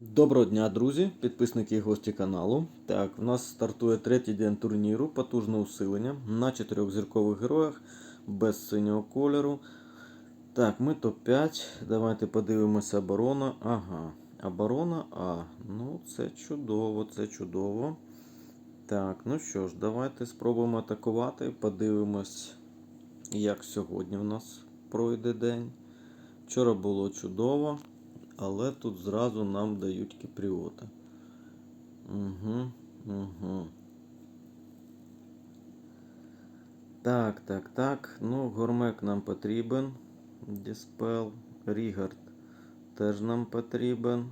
Доброго дня, друзі, підписники і гості каналу. Так, в нас стартує третій день турніру, потужне усилення на чотирьохзіркових героях без синього кольору. Так, ми топ-5. Давайте подивимося оборона. Ага, оборона А. Ну, це чудово, це чудово. Так, ну що ж, давайте спробуємо атакувати. Подивимось, як сьогодні в нас пройде день. Вчора було чудово. Але тут зразу нам дають кіпріота. Угу, угу. Так, так, так. Ну, гормек нам потрібен. Діспел. Рігард теж нам потрібен.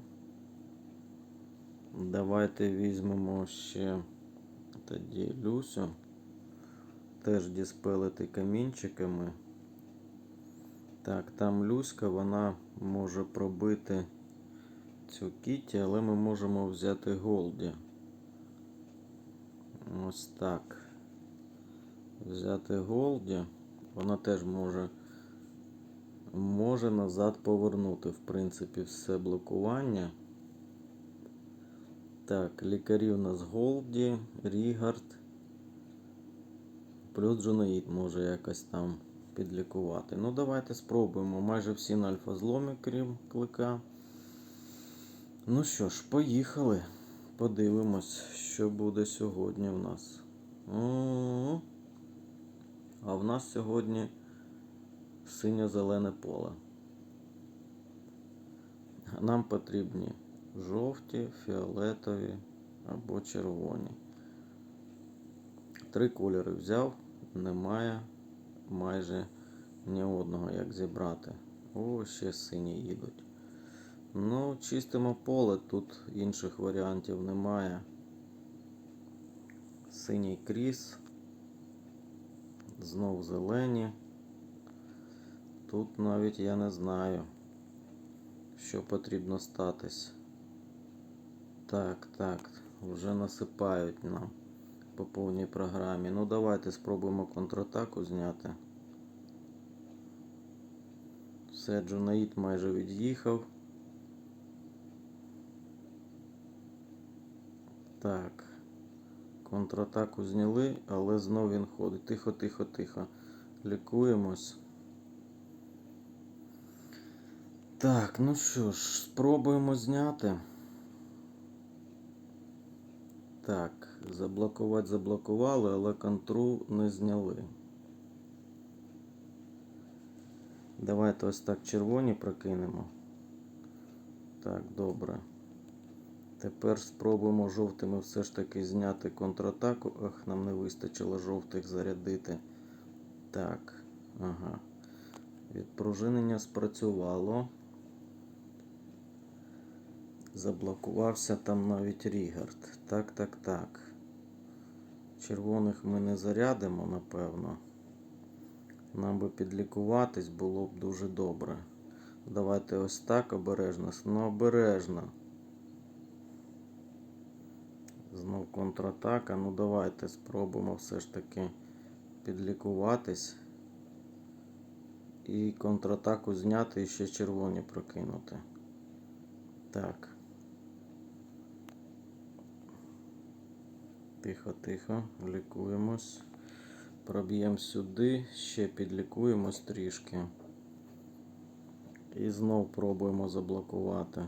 Давайте візьмемо ще тоді Люсю. Теж діспелити камінчиками. Так, там Люська, вона може пробити цю Кіті, але ми можемо взяти Голді. Ось так. Взяти Голді. Вона теж може, може назад повернути, в принципі, все блокування. Так, лікарі у нас Голді, Рігард. Плюс Джонаїд може якось там підлікувати. Ну, давайте спробуємо. Майже всі на альфа-зломі, крім клика. Ну що ж, поїхали. Подивимось, що буде сьогодні в нас. М-м-м. А в нас сьогодні синьо-зелене поле. Нам потрібні жовті, фіолетові або червоні. Три кольори взяв, немає майже ні одного як зібрати. О, ще сині їдуть. Ну, чистимо поле, тут інших варіантів немає. Синій кріс. Знов зелені. Тут навіть я не знаю, що потрібно статись. Так, так, вже насипають нам по повній програмі. Ну, давайте спробуємо контратаку зняти. Все, Джунаїд майже від'їхав. Так. Контратаку зняли, але знов він ходить. Тихо, тихо, тихо. Лікуємось. Так, ну що ж, спробуємо зняти. Так, заблокувати заблокували, але контру не зняли. Давайте ось так червоні прокинемо. Так, добре. Тепер спробуємо жовтими все ж таки зняти контратаку. Ах, нам не вистачило жовтих зарядити. Так, ага. Відпружинення спрацювало. Заблокувався там навіть Рігард. Так, так, так. Червоних ми не зарядимо, напевно. Нам би підлікуватись було б дуже добре. Давайте ось так обережно. Ну, обережно. Знов контратака. Ну давайте спробуємо все ж таки підлікуватись. І контратаку зняти і ще червоні прокинути. Так. Тихо, тихо, лікуємось. Проб'ємо сюди, ще підлікуємось трішки. І знов пробуємо заблокувати.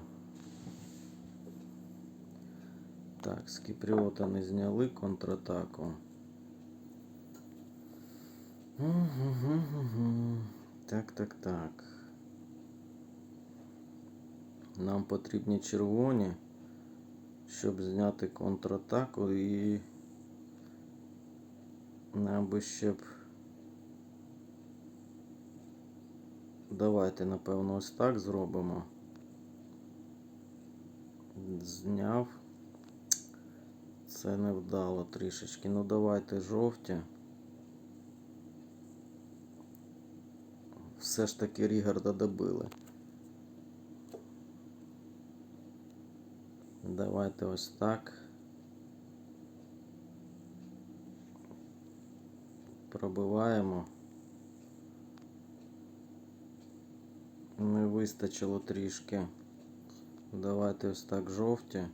Так, з Кіпріота не зняли контратаку. Так, так, так. Нам потрібні червоні, щоб зняти контратаку і нам би ще б. Давайте, напевно, ось так зробимо. Зняв. Це не вдало трішечки. Ну давайте жовті. Все ж таки Рігарда добили. Давайте ось так. Пробиваємо. Не вистачило трішки Давайте ось так жовті.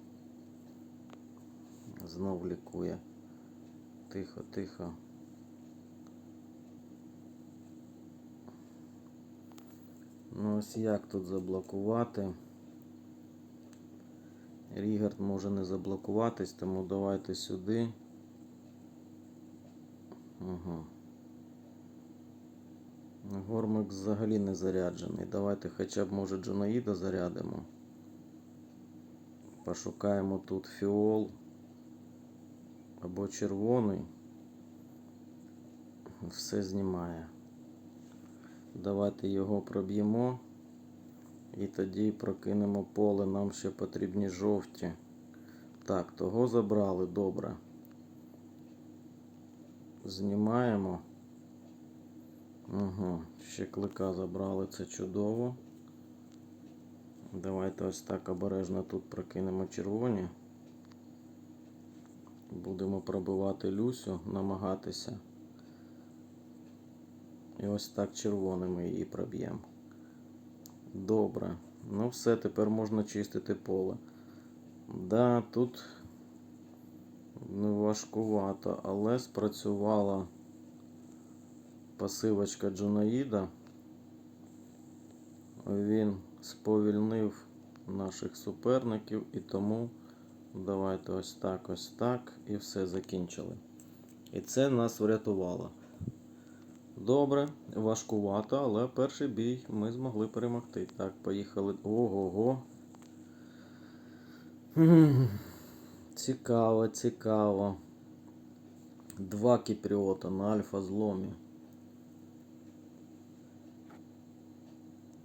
Знов лікує. Тихо, тихо. Ну ось як тут заблокувати? Рігард може не заблокуватись, тому давайте сюди. Угу. Гормик взагалі не заряджений. Давайте хоча б може Джонаїда зарядимо. Пошукаємо тут фіол або червоний. Все знімає. Давайте його проб'ємо. І тоді прокинемо поле. Нам ще потрібні жовті. Так, того забрали, добре. Знімаємо. Угу. Ще клика забрали, це чудово. Давайте ось так обережно тут прокинемо червоні. Будемо пробивати Люсю, намагатися. І ось так червоними її проб'ємо. Добре. Ну все, тепер можна чистити поле. Да, тут не важкувато, але спрацювала пасивочка Джунаїда. Він сповільнив наших суперників і тому давайте ось так, ось так і все закінчили. І це нас врятувало. Добре, важкувато, але перший бій ми змогли перемогти. Так, поїхали. Ого-го. Цікаво, цікаво. Два кіпріота на альфа зломі.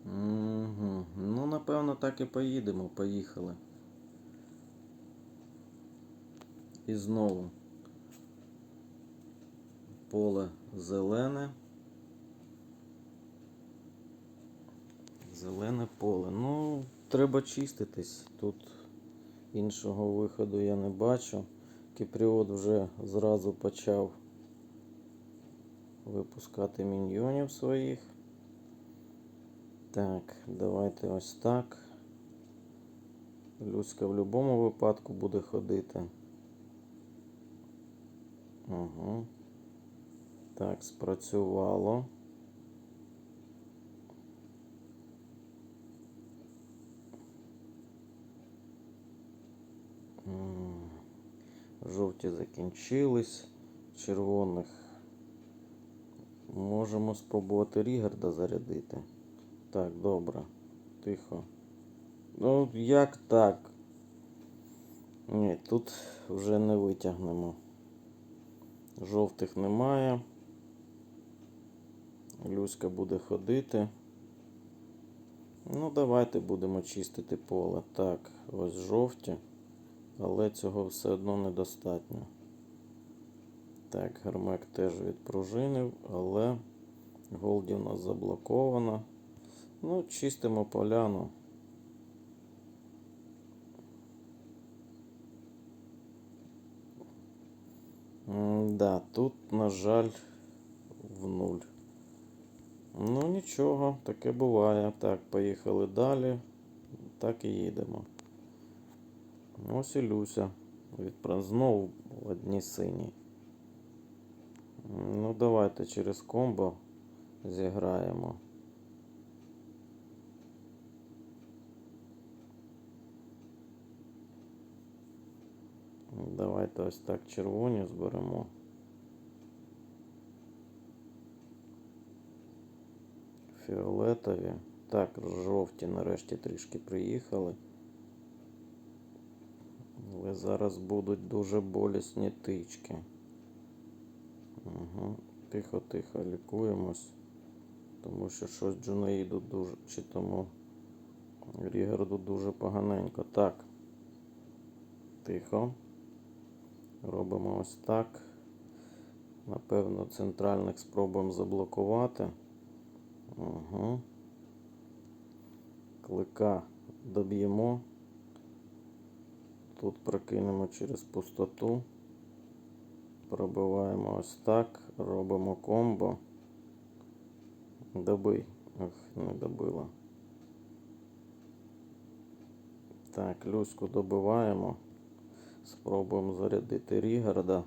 Угу. Ну, напевно, так і поїдемо. Поїхали. І знову поле зелене. Зелене поле. Ну, треба чиститись. Тут іншого виходу я не бачу. Кіпріот вже зразу почав випускати міньйонів своїх. Так, давайте ось так. Люська в будь-якому випадку буде ходити. Угу. Так, спрацювало. Жовті закінчились. Червоних можемо спробувати Рігарда зарядити. Так, добре. Тихо. Ну, як так? Ні, тут вже не витягнемо. Жовтих немає. Люська буде ходити. Ну, давайте будемо чистити поле. Так, ось жовті. Але цього все одно недостатньо. Так, гермек теж відпружинив, але голді у нас заблоковано. Ну, чистимо поляну. Да, тут, на жаль, в нуль. Ну нічого, таке буває. Так, поїхали далі. Так і їдемо. Ось і Люся. Відпра... Знову одні сині. Ну, давайте через комбо зіграємо. Давайте ось так червоні зберемо. Фіолетові. Так, жовті нарешті трішки приїхали. Але зараз будуть дуже болісні тички. Угу. Тихо-тихо лікуємось. Тому що щось Джунаїду дуже, чи тому Рігарду дуже поганенько. Так. Тихо. Робимо ось так. Напевно, центральних спробуємо заблокувати. Угу. Клика доб'ємо. Тут прокинемо через пустоту. Пробиваємо ось так. Робимо комбо. Добий. Ах, не добила. Так, Люську добиваємо. Спробуємо зарядити Рігарда.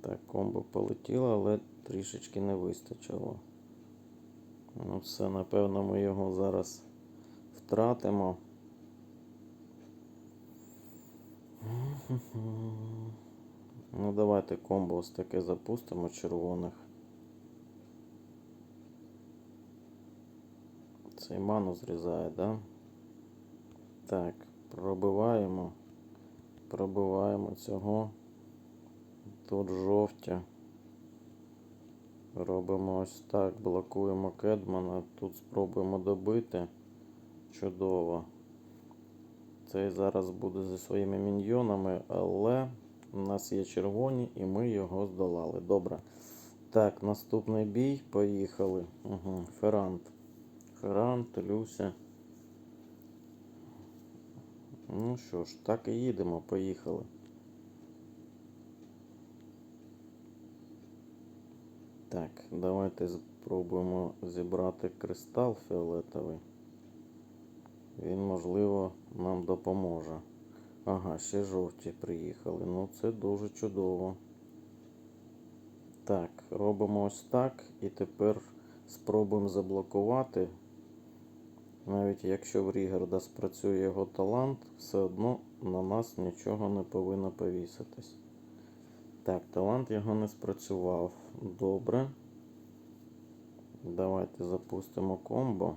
Так, комбо полетіло, але трішечки не вистачило. Ну все, напевно, ми його зараз втратимо. Ну, давайте комбо ось таке запустимо червоних. Цей ману зрізає, да? Так, пробиваємо. Пробиваємо цього. Тут жовті. Робимо ось так, блокуємо Кедмана. Тут спробуємо добити. Чудово. Цей зараз буде зі своїми міньйонами, але у нас є червоні і ми його здолали. Добре. Так, наступний бій. Поїхали. Угу. Ферант. Ферант, Люся. Ну що ж, так і їдемо, поїхали. Так, давайте спробуємо зібрати кристал фіолетовий. Він, можливо, нам допоможе. Ага, ще жовті приїхали. Ну, це дуже чудово. Так, робимо ось так. І тепер спробуємо заблокувати. Навіть якщо в Рігарда спрацює його талант, все одно на нас нічого не повинно повіситись. Так, талант його не спрацював. Добре. Давайте запустимо комбо.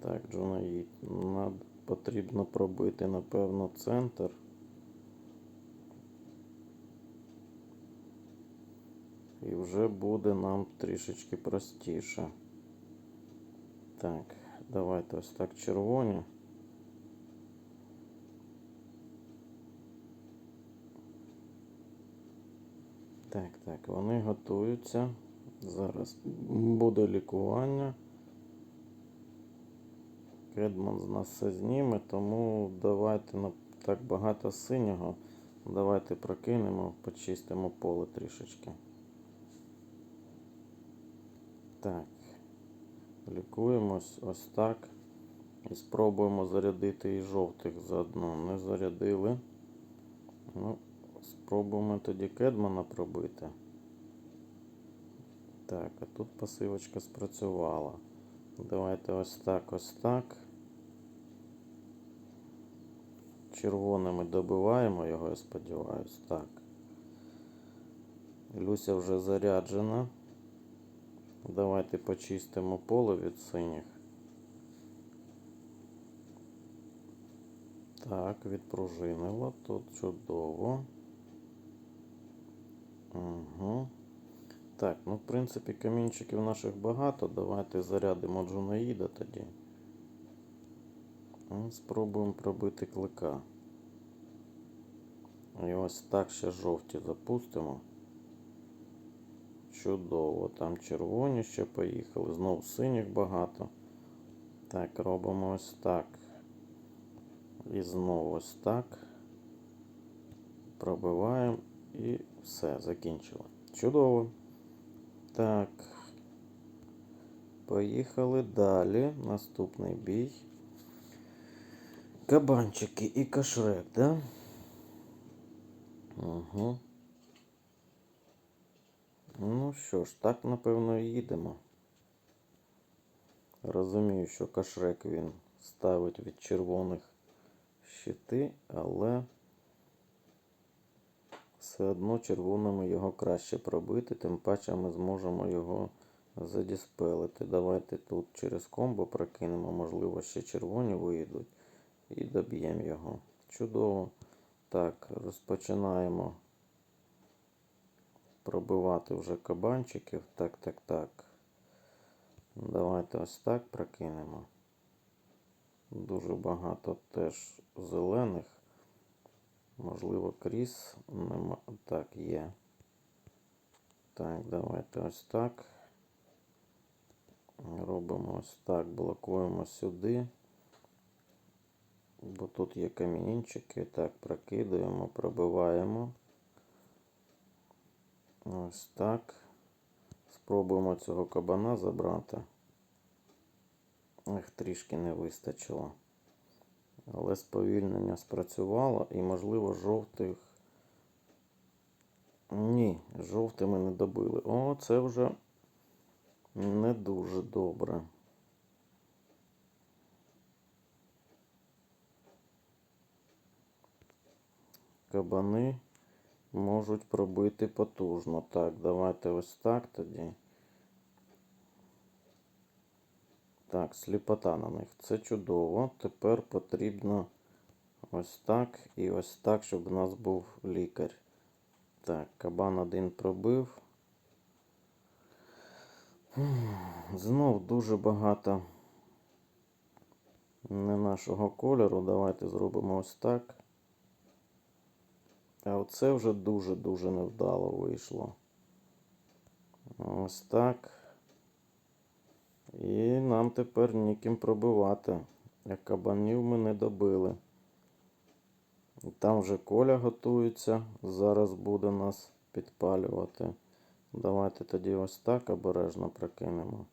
Так, Джунаїд, нам потрібно пробити, напевно, центр. І вже буде нам трішечки простіше. Так, давайте ось так червоні. Так, так, вони готуються. Зараз буде лікування. Кедман з нас все зніме, тому давайте на так багато синього. Давайте прокинемо, почистимо поле трішечки. Так, лікуємось ось так. І спробуємо зарядити і жовтих заодно. Не зарядили. Ну, спробуємо тоді Кедмана пробити. Так, а тут пасивочка спрацювала. Давайте ось так, ось так. Червоними добиваємо його, я сподіваюся. Так. Люся вже заряджена. Давайте почистимо поле від синіх. Так, відпружинило. Тут чудово. Угу. Так, ну в принципі камінчиків наших багато. Давайте зарядимо Джунаїда тоді. Спробуємо пробити клика. І ось так ще жовті запустимо. Чудово. Там червоні ще поїхали. Знову синіх багато. Так, робимо ось так. І знову ось так. Пробиваємо і все, закінчили. Чудово. Так. Поїхали далі. Наступний бій. Кабанчики і кашрек, да? Угу. Ну що ж, так напевно і їдемо. Розумію, що кашрек він ставить від червоних щити, але все одно червоними його краще пробити, тим паче ми зможемо його задіспелити. Давайте тут через комбо прокинемо, можливо, ще червоні вийдуть і доб'ємо його. Чудово. Так, розпочинаємо пробивати вже кабанчиків. Так, так, так. Давайте ось так прокинемо. Дуже багато теж зелених. Можливо, кріс нема. Так, є. Так, давайте ось так. Робимо ось так, блокуємо сюди. Бо тут є камінчики. Так, прокидаємо, пробиваємо. Ось так. Спробуємо цього кабана забрати. Ех, трішки не вистачило. Але сповільнення спрацювало і, можливо, жовтих. Ні, жовтими не добили. О, це вже не дуже добре. Кабани можуть пробити потужно. Так, давайте ось так тоді. Так, сліпота на них. Це чудово. Тепер потрібно ось так і ось так, щоб у нас був лікар. Так, кабан один пробив. Знов дуже багато не нашого кольору. Давайте зробимо ось так. А оце вже дуже-дуже невдало вийшло. Ось так. І нам тепер ніким пробивати. Як кабанів ми не добили. Там вже коля готується. Зараз буде нас підпалювати. Давайте тоді ось так обережно прокинемо.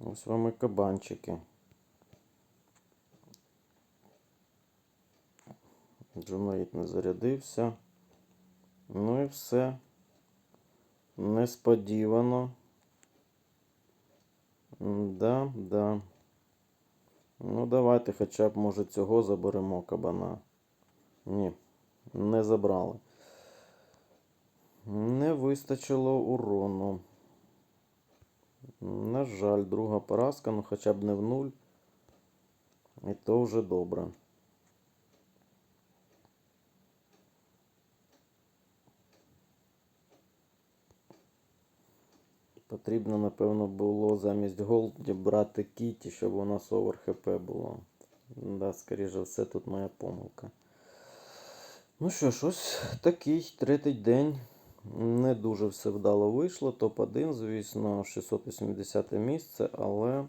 Ось вам і кабанчики. Джунаїд не зарядився. Ну і все. Несподівано. Да, да. Ну, давайте хоча б, може, цього заберемо кабана. Ні, не забрали. Не вистачило урону. На жаль, друга поразка, ну хоча б не в нуль. І то вже добре. Потрібно, напевно, було замість голді брати кіті, щоб у нас овер хп було. Да, скоріше все, тут моя помилка. Ну що ж, ось такий третій день. Не дуже все вдало вийшло. Топ-1, звісно, 680 місце, але,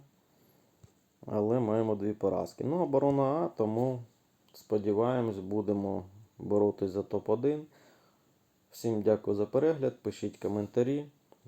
але маємо дві поразки. Ну, оборона А, тому сподіваємось, будемо боротись за топ-1. Всім дякую за перегляд. Пишіть коментарі,